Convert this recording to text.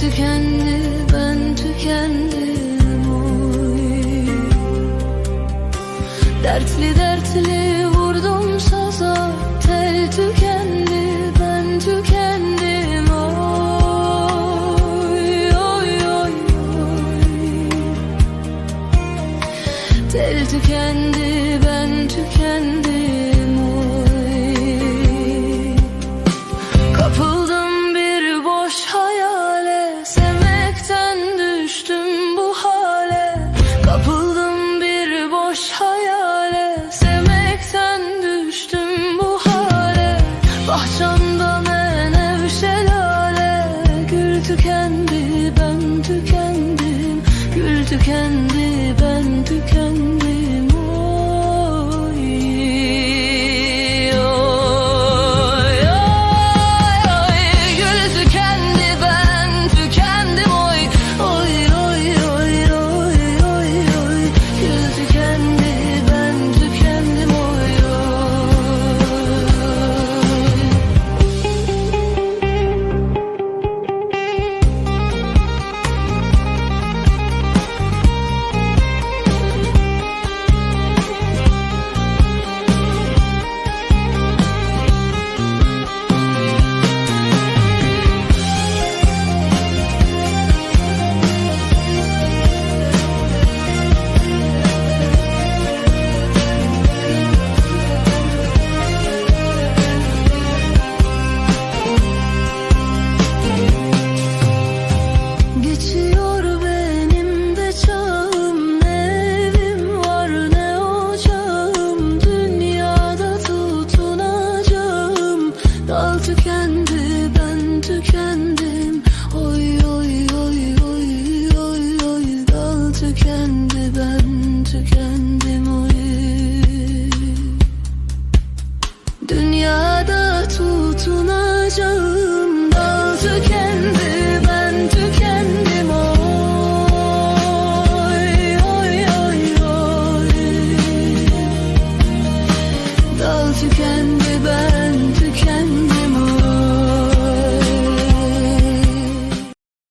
tükendi, ben tükendim oy. Dertli dertli vurdum saza Tel tükendi, ben tükendim oy oy oy oy. Tel tükendi, Geçiyor benim de çağım. Evim var ne ocağım. Dünyada tutunacağım. Dal tükendi ben tükendim. Oy oy oy oy oy oy. Dal tükendi ben tükendim oy. Dünyada tutunacağım.